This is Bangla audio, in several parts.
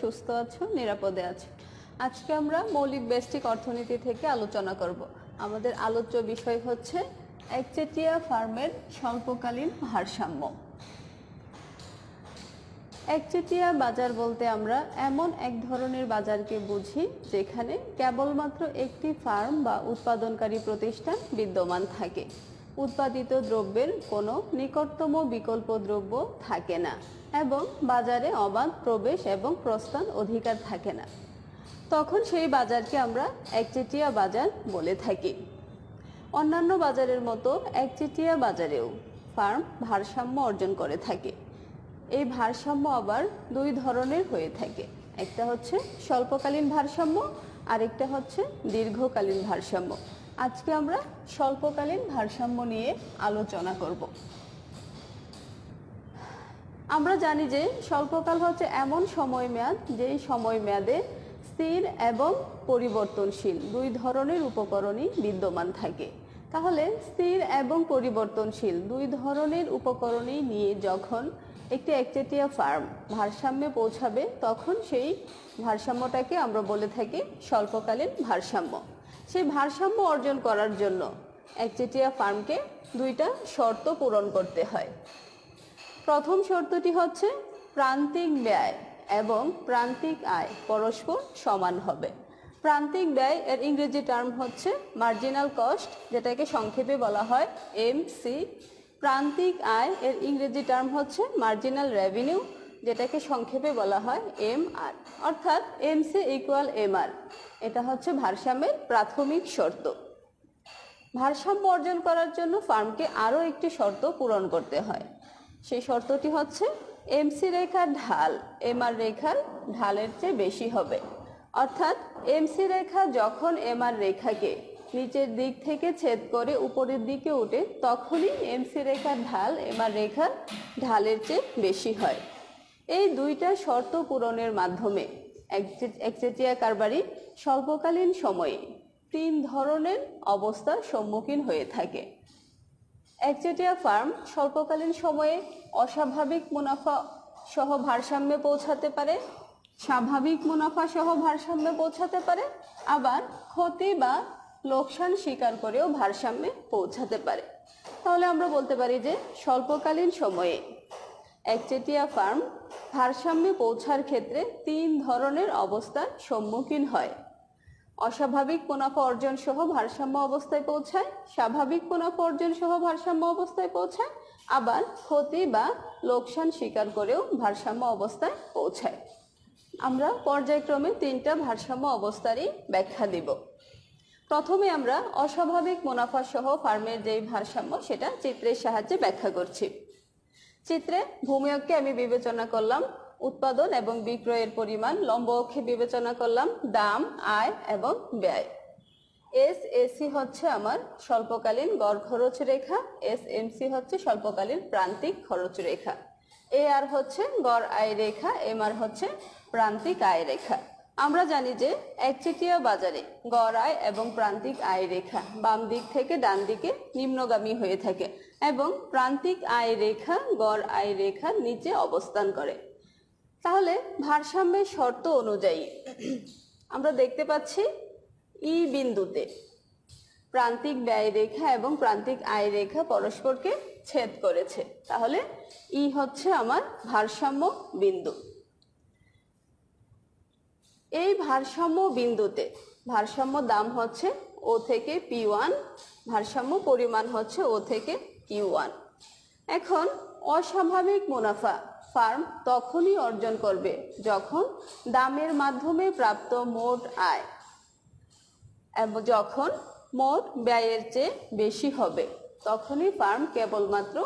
সুস্থ আছো, নিরাপদে আছো? আজকে আমরা মৌলিক বেস্টিক অর্থনীতি থেকে আলোচনা করব। আমাদের আলোচ্য বিষয় হচ্ছে একচেটিয়া ফার্মের স্বল্পকালীন ভারসাম্য। একচেটিয়া বাজার বলতে আমরা এমন এক ধরনের বাজারকে বুঝি, যেখানে কেবলমাত্র একটি ফার্ম বা উৎপাদনকারী প্রতিষ্ঠান বিদ্যমান থাকে। উৎপাদিত দ্রব্যের কোনো নিকটতম বিকল্প দ্রব্য থাকে না এবং বাজারে অবাধ প্রবেশ এবং প্রস্থান অধিকার থাকে না। তখন সেই বাজারকে আমরা একচেটিয়া বাজার বলে থাকি। অন্যান্য বাজারের মতো একচেটিয়া বাজারেও ফার্ম ভারসাম্য অর্জন করে থাকে। এই ভারসাম্য আবার দুই ধরনের হয়ে থাকে। একটা হচ্ছে স্বল্পকালীন ভারসাম্য, আরেকটা হচ্ছে দীর্ঘকালীন ভারসাম্য। আজকে আমরা স্বল্পকালীন ভারসাম্য নিয়ে আলোচনা করব। আমরা জানি যে স্বল্পকাল হচ্ছে এমন সময় মেয়াদ, যেই সময় মেয়াদে স্থির এবং পরিবর্তনশীল দুই ধরনের উপকরণই বিদ্যমান থাকে। তাহলে স্থির এবং পরিবর্তনশীল দুই ধরনের উপকরণই নিয়ে যখন একটি একচেটিয়া ফার্ম ভারসাম্যে পৌঁছাবে, তখন সেই ভারসাম্যটাকে আমরা বলে থাকি স্বল্পকালীন ভারসাম্য। সেই ভারসাম্য অর্জন করার জন্য একচেটিয়া ফার্মকে দুইটা শর্ত পূরণ করতে হয়। প্রথম শর্তটি হচ্ছে প্রান্তিক ব্যয় এবং প্রান্তিক আয় পরস্পর সমান হবে। প্রান্তিক ব্যয় এর ইংরেজি টার্ম হচ্ছে মার্জিনাল কস্ট যেটাকে সংক্ষেপে বলা হয় এম সি প্রান্তিক আয় এর ইংরেজি টার্ম হচ্ছে মার্জিনাল রেভিনিউ যেটাকে সংক্ষেপে বলা হয় এম আর অর্থাৎ M C equal M R এটা হচ্ছে ভারসাম্যের প্রাথমিক শর্ত। ভারসাম্য অর্জন করার জন্য ফার্মকে আরও একটি শর্ত পূরণ করতে হয়। সেই শর্তটি হচ্ছে এমসি রেখার ঢাল, এমআর রেখার ঢালের চেয়ে বেশি হবে। অর্থাৎ এমসি রেখা যখন এমআর রেখাকে নিচের দিক থেকে ছেদ করে উপরের দিকে উঠে, তখনই এমসি রেখার ঢাল, এমআর রেখার ঢালের চেয়ে বেশি হয়। এই দুইটা শর্ত পূরণের মাধ্যমে একচে- একচেটিয়া কারবারি স্বল্পকালীন সময়ে তিন ধরনের অবস্থার সম্মুখীন হয়ে থাকে। একচেটিয়া ফার্ম স্বল্পকালীন সময়ে অস্বাভাবিক মুনাফা সহ ভারসাম্যে পৌঁছাতে পারে, স্বাভাবিক মুনাফা সহ ভারসাম্যে পৌঁছাতে পারে, আবার ক্ষতি বা লোকসান স্বীকার করেও ভারসাম্যে পৌঁছাতে পারে। তাহলে আমরা বলতে পারি যে স্বল্পকালীন সময়ে একচেটিয়া ফার্ম, ভারসাম্যে পৌঁছার ক্ষেত্রে তিন ধরনের অবস্থার সম্মুখীন হয়। অস্বাভাবিক মুনাফা অর্জন সহ ভারসাম্য অবস্থায় পৌঁছায়, স্বাভাবিক মুনাফা অর্জন সহ ভারসাম্য অবস্থায় পৌঁছায়, আবার ক্ষতি বা লোকসান স্বীকার করেও ভারসাম্য অবস্থায় পৌঁছায়। আমরা পর্যায়ক্রমে তিনটা ভারসাম্য অবস্থারই ব্যাখ্যা দিব। প্রথমে আমরা অস্বাভাবিক মুনাফা সহ ফার্মের যেই ভারসাম্য, সেটা চিত্রের সাহায্যে ব্যাখ্যা করছি। চিত্রে ভূমি অক্ষে আমি বিবেচনা করলাম, উৎপাদন এবং বিক্রয়ের পরিমাণ লম্ব অক্ষে বিবেচনা করলাম, দাম, আয় এবং ব্যয়। এস এসি হচ্ছে আমার স্বল্পকালীন গড় খরচ রেখা এস এমসি হচ্ছে স্বল্পকালীন প্রান্তিক খরচ রেখা। এ আর হচ্ছে গড় আয় রেখা এম আর হচ্ছে প্রান্তিক আয় রেখা। আমরা জানি যে একচেটিয়া বাজারে গড় আয় এবং প্রান্তিক আয় রেখা বাম দিক থেকে ডান দিকে নিম্নগামী হয়ে থাকে এবং প্রান্তিক আয় রেখা গড় আয় রেখার নিচে অবস্থান করে। তাহলে ভারসাম্যের শর্ত অনুযায়ী আমরা দেখতে পাচ্ছি ই বিন্দুতে প্রান্তিক ব্যয় রেখা এবং প্রান্তিক আয় রেখা পরস্পরকে ছেদ করেছে। তাহলে ই হচ্ছে আমার ভারসাম্য বিন্দু। এই ভারসাম্য বিন্দুতে, ভারসাম্য দাম হচ্ছে ও থেকে পি ওয়ান ভারসাম্য পরিমাণ হচ্ছে ও থেকে কিউ ওয়ান এখন অস্বাভাবিক মুনাফা, ফার্ম তখনই অর্জন করবে যখন দামের মাধ্যমে প্রাপ্ত মোট আয় যখন মোট ব্যয়ের চেয়ে বেশি হবে, তখনই ফার্ম কেবলমাত্র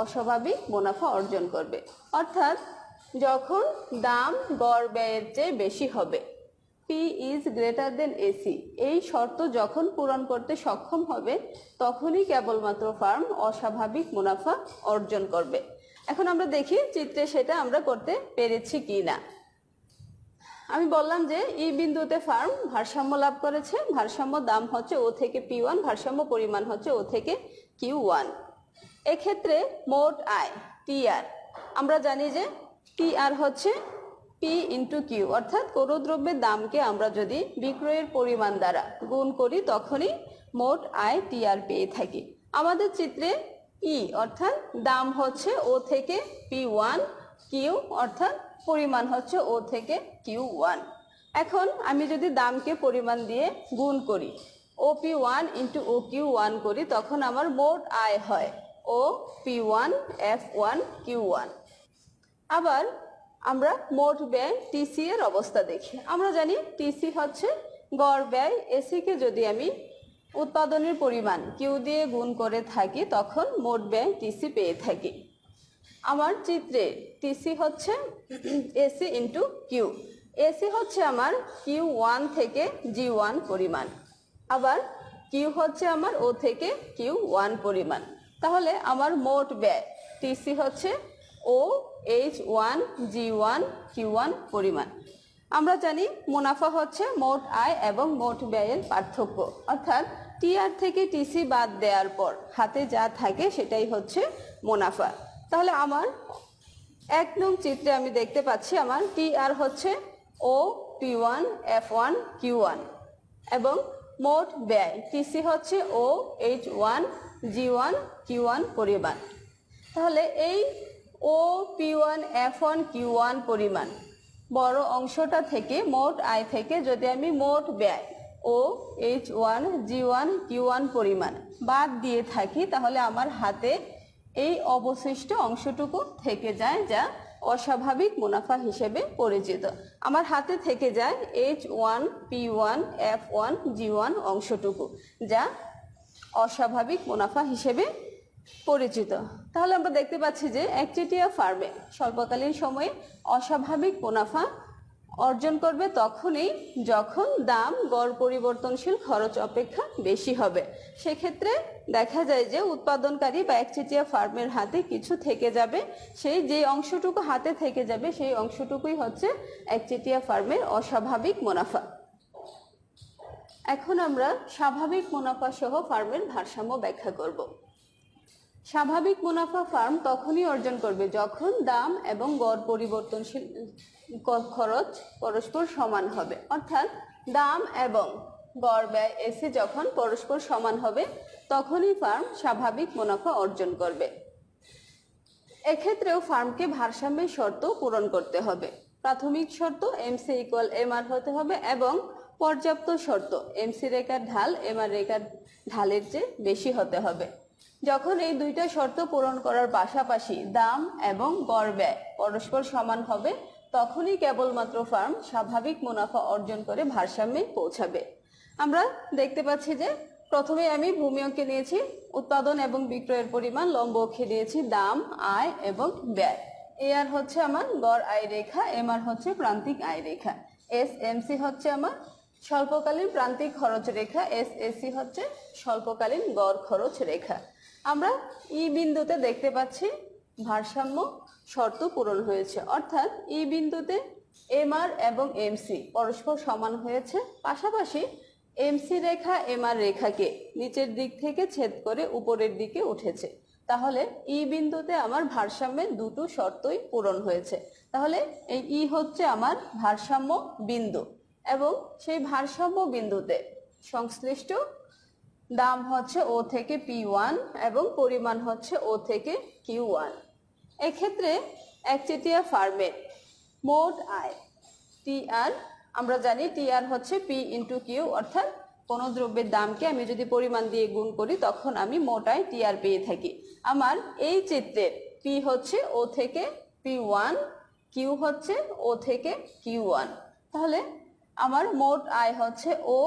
অস্বাভাবিক মুনাফা অর্জন করবে। অর্থাৎ যখন দাম গড় ব্যয়ের চেয়ে বেশি হবে P is greater than AC এই শর্ত যখন পূরণ করতে সক্ষম হবে, তখনই কেবলমাত্র ফার্ম অস্বাভাবিক মুনাফা অর্জন করবে। এখন আমরা দেখি চিত্রে সেটা আমরা করতে পেরেছি কি না আমি বললাম যে ই বিন্দুতে ফার্ম ভারসাম্য লাভ করেছে, ভারসাম্য দাম হচ্ছে ও থেকে পি ওয়ান ভারসাম্য পরিমাণ হচ্ছে ও থেকে কিউ ওয়ান এক্ষেত্রে মোট আয় টি আর আমরা জানি যে টি আর হচ্ছে পি ইন্টু কিউ অর্থাৎ কোনো দ্রব্যের দামকে আমরা যদি বিক্রয়ের পরিমাণ দ্বারা গুণ করি, তখনই মোট আয় টি আর পেয়ে থাকি। আমাদের চিত্রে ই অর্থাৎ দাম হচ্ছে ও থেকে পি ওয়ান কিউ অর্থাৎ পরিমাণ হচ্ছে ও থেকে কিউ ওয়ান এখন আমি যদি দামকে পরিমাণ দিয়ে গুণ করি ও পি ওয়ান ইন্টু ও কিউ ওয়ান করি, তখন আমার মোট আয় হয় ও P one F one Q one আবার আমরা মোট ব্যয় টিসি এর অবস্থা দেখি। আমরা জানি টিসি হচ্ছে গড় ব্যয় এসিকে যদি আমি উৎপাদনের পরিমাণ কিউ দিয়ে গুণ করে থাকি, তখন মোট ব্যয় টিসি পেয়ে থাকি। আমার চিত্রে টিসি হচ্ছে এসি ইন্টু কিউ এসি হচ্ছে আমার কিউ ওয়ান থেকে জি ওয়ান পরিমাণ। আবার কিউ হচ্ছে আমার ও থেকে কিউ ওয়ান পরিমাণ। তাহলে আমার মোট ব্যয় টিসি হচ্ছে ও H one G one Q one পরিমাণ। আমরা জানি মুনাফা হচ্ছে মোট আয় এবং মোট ব্যয়ের পার্থক্য। অর্থাৎ টিআর থেকে টিসি বাদ দেওয়ার পর হাতে যা থাকে সেটাই হচ্ছে মুনাফা। তাহলে আমার এক নং চিত্রে আমি দেখতে পাচ্ছি আমার টি আর হচ্ছে O P one F one Q one এবং মোট ব্যয় টিসি হচ্ছে O H one G one Q one পরিমাণ। তাহলে এই O P one F one Q one পরিমাণ। বড় অংশটা থেকে মোট আয় থেকে যদি আমি মোট ব্যয় O H one G one Q one পরিমাণ বাদ দিয়ে থাকি, তাহলে আমার হাতে এই অবশিষ্ট অংশটুকু থেকে যায় যা অস্বাভাবিক মুনাফা হিসেবে পরিচিত। আমার হাতে থেকে যায় H one P one F one G one অংশটুকু যা অস্বাভাবিক মুনাফা হিসেবে পরিচিত। তাহলে আমরা দেখতে পাচ্ছি যে একচেটিয়া ফার্মে স্বল্পকালীন সময়ে অস্বাভাবিক মুনাফা অর্জন করবে তখনই যখন দাম গড় পরিবর্তনশীল খরচ অপেক্ষা বেশি হবে। সেক্ষেত্রে দেখা যায় যে উৎপাদনকারী বা একচেটিয়া ফার্মের হাতে কিছু থেকে যাবে, সেই যে অংশটুকু হাতে থেকে যাবে, সেই অংশটুকুই হচ্ছে একচেটিয়া ফার্মের অস্বাভাবিক মুনাফা। এখন আমরা স্বাভাবিক মুনাফা সহ ফার্মের ভারসাম্য ব্যাখ্যা করব। স্বাভাবিক মুনাফা ফার্ম তখনই অর্জন করবে যখন দাম এবং গড় পরিবর্তনশীল খরচ পরস্পর সমান হবে। অর্থাৎ দাম এবং গড় ব্যয় এসে যখন পরস্পর সমান হবে, তখনই ফার্ম স্বাভাবিক মুনাফা অর্জন করবে। এক্ষেত্রেও ফার্মকে ভারসাম্যের শর্ত পূরণ করতে হবে। প্রাথমিক শর্ত এমসি ইকুয়াল এমআর হতে হবে এবং পর্যাপ্ত শর্ত এমসি রেখার ঢাল এমআর রেখার ঢালের চেয়ে বেশি হতে হবে। যখন এই দুইটা শর্ত পূরণ করার পাশাপাশি দাম এবং গড় ব্যয় পরস্পর সমান হবে, তখনই কেবলমাত্র ফার্ম স্বাভাবিক মুনাফা অর্জন করে ভারসাম্যে পৌঁছাবে। আমরা দেখতে পাচ্ছি যে প্রথমে আমি ভূমি অঙ্কে নিয়েছি, উৎপাদন এবং বিক্রয়ের পরিমাণ, লম্ব অক্ষে দিয়েছি দাম, আয় এবং ব্যয়। এ আর হচ্ছে আমার গড় আয় রেখা এম আর হচ্ছে প্রান্তিক আয় রেখা। এস এম সি হচ্ছে আমার স্বল্পকালীন প্রান্তিক খরচ রেখা এস এসি হচ্ছে স্বল্পকালীন গড় খরচ রেখা। আমরা ই বিন্দুতে দেখতে পাচ্ছি ভারসাম্য শর্ত পূরণ হয়েছে। অর্থাৎ ই বিন্দুতে এম আর এবং এমসি পরস্পর সমান হয়েছে। পাশাপাশি এমসি রেখা এমআর রেখাকে নিচের দিক থেকে ছেদ করে উপরের দিকে উঠেছে। তাহলে ই বিন্দুতে আমার ভারসাম্যের দুটো শর্তই পূরণ হয়েছে। তাহলে এই ই হচ্ছে আমার ভারসাম্য বিন্দু এবং সেই ভারসাম্য বিন্দুতে সংশ্লিষ্ট দাম হচ্ছে ও থেকে পি ওয়ান এবং পরিমাণ হচ্ছে ও থেকে কিউ ওয়ান এক্ষেত্রে একচেটিয়া ফার্মের মোট আয় টি আর আমরা জানি টি আর হচ্ছে পি ইন্টু কিউ অর্থাৎ কোনো দ্রব্যের দামকে আমি যদি পরিমাণ দিয়ে গুণ করি, তখন আমি মোট আয় টি আর পেয়ে থাকি। আমার এই চিত্রের পি হচ্ছে ও থেকে পি ওয়ান কিউ হচ্ছে ও থেকে কিউ ওয়ান তাহলে আমার মোট আয় হচ্ছে O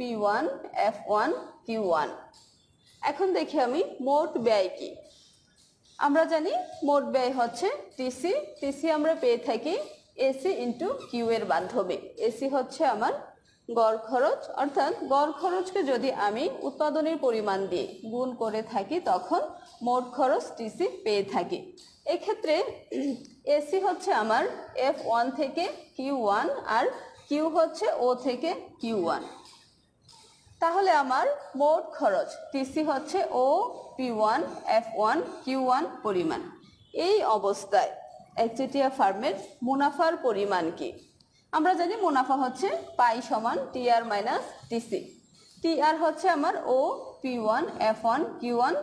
P one F one Q one এখন দেখি আমি মোট ব্যয় কি। আমরা জানি মোট ব্যয় হচ্ছে টিসি টিসি আমরা পেয়ে থাকি এসি ইন্টু কিউ এর মাধ্যমে। এসি হচ্ছে আমার গড় খরচ। অর্থাৎ গড় খরচকে যদি আমি উৎপাদনের পরিমাণ দিয়ে গুণ করে থাকি, তখন মোট খরচ টিসি পেয়ে থাকি। এক্ষেত্রে এসি হচ্ছে আমার এফ ওয়ান থেকে কিউ ওয়ান আর কিউ হচ্ছে ও থেকে কিউ ওয়ান তাহলে আমার মোট খরচ টিসি হচ্ছে O P one F one Q one পরিমাণ। এই অবস্থায় একচেটিয়া ফার্মের মুনাফার পরিমাণ কি? আমরা জানি মুনাফা হচ্ছে পাই সমান টিআর মাইনাস টিসি টিআর হচ্ছে আমার O P one F one Q one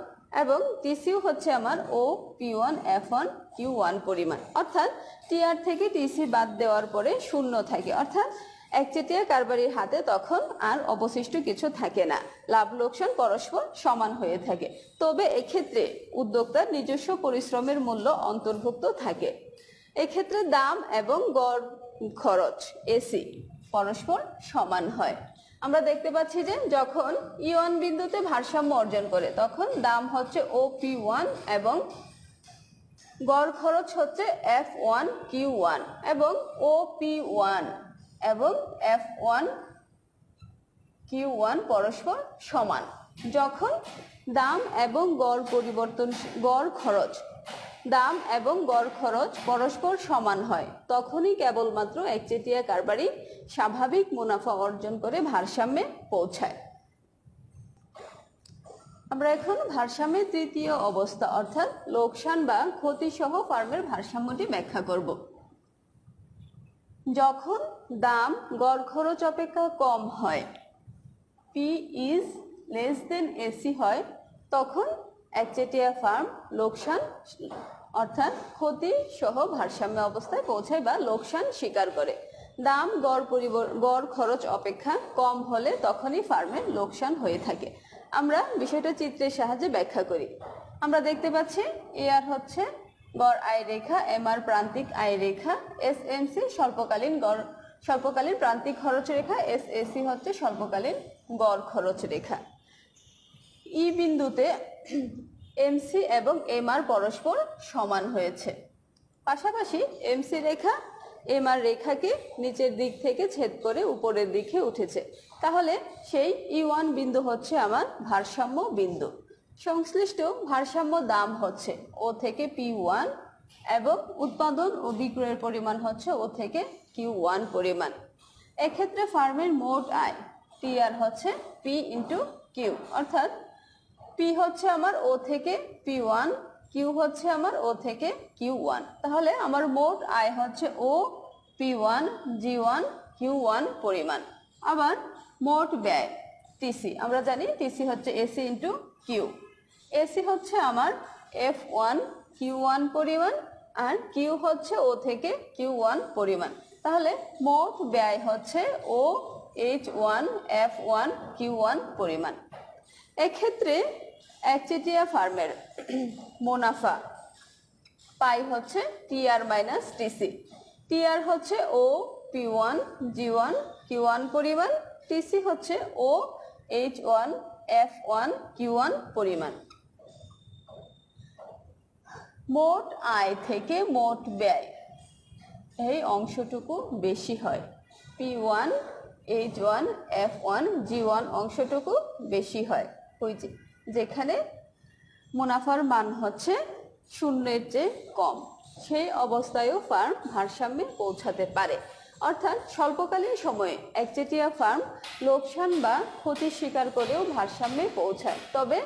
এবং টিসিও হচ্ছে আমার O P one F one Q one পরিমাণ। অর্থাৎ টিআর থেকে টিসি বাদ দেওয়ার পরে শূন্য থাকে। অর্থাৎ একচেটিয়া কারবারির হাতে তখন আর অবশিষ্ট কিছু থাকে না। লাভ লোকসান পরস্পর সমান হয়ে থাকে। তবে এক্ষেত্রে উদ্যোক্তার নিজস্ব পরিশ্রমের মূল্য অন্তর্ভুক্ত থাকে। এক্ষেত্রে দাম এবং গড় খরচ, এসি, পরস্পর সমান হয়। আমরা দেখতে পাচ্ছি যে যখন ই ওয়ান বিন্দুতে ভারসাম্য অর্জন করে, তখন দাম হচ্ছে ও পি ওয়ান এবং গড় খরচ হচ্ছে এফ ওয়ান কিউ ওয়ান এবং ও পি ওয়ান। এবং এফ ওয়ান কিউ ওয়ান পরস্পর সমান। যখন দাম এবং গড় পরিবর্তন, গড় খরচ, দাম এবং গড় খরচ পরস্পর সমান হয়, তখনই কেবলমাত্র একচেটিয়া কারবারি স্বাভাবিক মুনাফা অর্জন করে ভারসাম্যে পৌঁছায়। আমরা এখন ভারসাম্যের তৃতীয় অবস্থা, অর্থাৎ লোকসান বা ক্ষতি সহ ফার্মের ভারসাম্যটি ব্যাখ্যা করব। যখন দাম গড় খরচ অপেক্ষা কম হয় P is less than AC হয়, তখন একচেটিয়া ফার্ম লোকসান, অর্থাৎ ক্ষতি সহ ভারসাম্য অবস্থায় পৌঁছায় বা লোকসান স্বীকার করে। দাম গড় পরিবর, গড় খরচ অপেক্ষা কম হলে তখনই ফার্মের লোকসান হয়ে থাকে। আমরা বিষয়টা চিত্রের সাহায্যে ব্যাখ্যা করি। আমরা দেখতে পাচ্ছি এ আর হচ্ছে গড় আয় রেখা এম আর প্রান্তিক আয় রেখা এস এম সি স্বল্পকালীন গড়, স্বল্পকালীন প্রান্তিক খরচ রেখা এস এসি হচ্ছে স্বল্পকালীন গড় খরচ রেখা। ই বিন্দুতে এমসি এবং এমআর পরস্পর সমান হয়েছে। পাশাপাশি এমসি রেখা, এমআর রেখাকে নিচের দিক থেকে ছেদ করে উপরের দিকে উঠেছে। তাহলে সেই ই ওয়ান বিন্দু হচ্ছে আমার ভারসাম্য বিন্দু। সংশ্লিষ্ট ভারসাম্য দাম হচ্ছে ও থেকে পি ওয়ান এবং উৎপাদন ও বিক্রয়ের পরিমাণ হচ্ছে ও থেকে কিউ ওয়ান পরিমাণ। এক্ষেত্রে ফার্মের মোট আয় টি আর হচ্ছে পি ইন্টু কিউ অর্থাৎ পি হচ্ছে আমার ও থেকে পি ওয়ান কিউ হচ্ছে আমার ও থেকে কিউ ওয়ান তাহলে আমার মোট আয় হচ্ছে O P one G one Q one পরিমাণ। আবার মোট ব্যয় টিসি আমরা জানি টিসি হচ্ছে এসি ইন্টু কিউ এসি হচ্ছে আমার এফ ওয়ান কিউ ওয়ান পরিমাণ আর কিউ হচ্ছে ও থেকে কিউ ওয়ান পরিমাণ। তাহলে মোট ব্যয় হচ্ছে O H one F one Q one পরিমাণ। এক্ষেত্রে একচেটিয়া ফার্মের মুনাফা পাই হচ্ছে টিআর মাইনাস টিসি টিআর হচ্ছে O P one G one Q one পরিমাণ। টিসি হচ্ছে O H one F one Q one পরিমাণ। মোট আয় থেকে মোট ব্যয়। এই অংশটুকু বেশি হয়। P one, H one, F one, G one অংশটুকু বেশি হয়। ওই যে, যেখানে মুনাফার মান হচ্ছে শূন্যের চেয়ে কম। সেই অবস্থায়ও ফার্ম ভারসাম্যে পৌঁছাতে পারে। অর্থাৎ স্বল্পকালীন সময়ে একচেটিয়া ফার্ম লোকসান বা ক্ষতির স্বীকার করেও ভারসাম্যে পৌঁছায়। তবে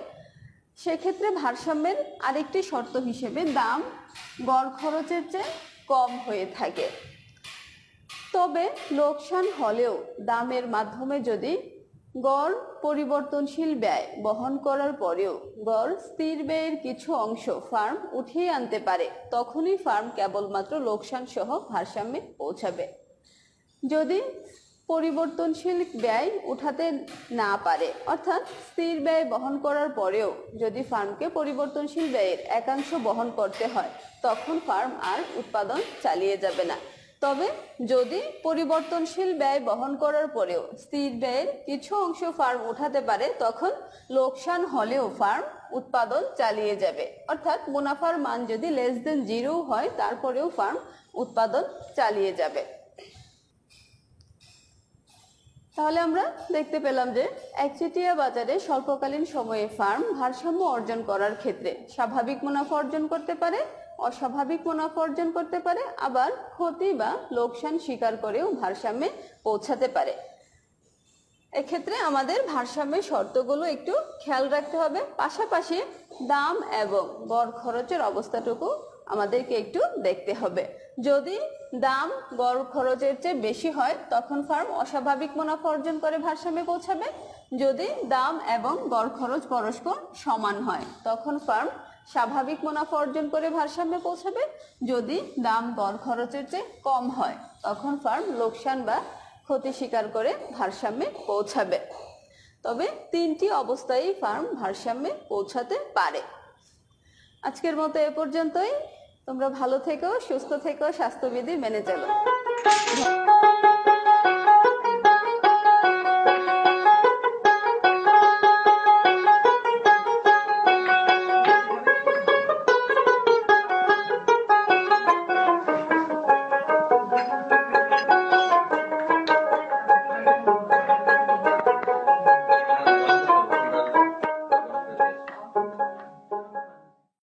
সেক্ষেত্রে ভারসাম্যের আরেকটি শর্ত হিসেবে দাম, গড় খরচের চেয়ে কম হয়ে থাকে। তবে লোকসান হলেও দামের মাধ্যমে যদি গড় পরিবর্তনশীল ব্যয় বহন করার পরেও গড় স্থির ব্যয়ের কিছু অংশ ফার্ম উঠিয়ে আনতে পারে, তখনই ফার্ম কেবলমাত্র লোকসান সহ ভারসাম্যে পৌঁছাবে। যদি পরিবর্তনশীল ব্যয় উঠাতে না পারে। অর্থাৎ স্থির ব্যয় বহন করার পরেও যদি ফার্মকে পরিবর্তনশীল ব্যয়ের একাংশ বহন করতে হয়, তখন ফার্ম আর উৎপাদন চালিয়ে যাবে না। তবে যদি পরিবর্তনশীল ব্যয় বহন করার পরেও স্থির ব্যয়ের কিছু অংশ ফার্ম উঠাতে পারে, তখন লোকসান হলেও ফার্ম উৎপাদন চালিয়ে যাবে। অর্থাৎ মুনাফার মান যদি লেস দেন জিরো হয়, তারপরেও ফার্ম উৎপাদন চালিয়ে যাবে। তাহলে আমরা দেখতে পেলাম যে একচেটিয়া বাজারে স্বল্পকালীন সময়ে ফার্ম ভারসাম্য অর্জন করার ক্ষেত্রে স্বাভাবিক মুনাফা অর্জন করতে পারে, অস্বাভাবিক মুনাফা অর্জন করতে পারে, আবার ক্ষতি বা লোকসান স্বীকার করেও ভারসাম্যে পৌঁছাতে পারে। এক্ষেত্রে আমাদের ভারসাম্যের শর্তগুলো একটু খেয়াল রাখতে হবে। পাশাপাশি দাম এবং গড় খরচের অবস্থাটুকু আমাদেরকে একটু দেখতে হবে। যদি দাম গড় খরচের চেয়ে বেশি হয়, তখন ফার্ম অস্বাভাবিক মুনাফা অর্জন করে ভারসাম্যে পৌঁছাবে। যদি দাম এবং গড় খরচ পরস্পর সমান হয়, তখন ফার্ম স্বাভাবিক মুনাফা অর্জন করে ভারসাম্যে পৌঁছাবে। যদি দাম গড় খরচের চেয়ে কম হয়, তখন ফার্ম লোকসান বা ক্ষতি স্বীকার করে ভারসাম্যে পৌঁছাবে। তবে তিনটি অবস্থায় ফার্ম ভারসাম্যে পৌঁছাতে পারে। আজকের মতো এ পর্যন্তই। তোমরা ভালো থেকো সুস্থ থেকো স্বাস্থ্যবিধি মেনে চলো।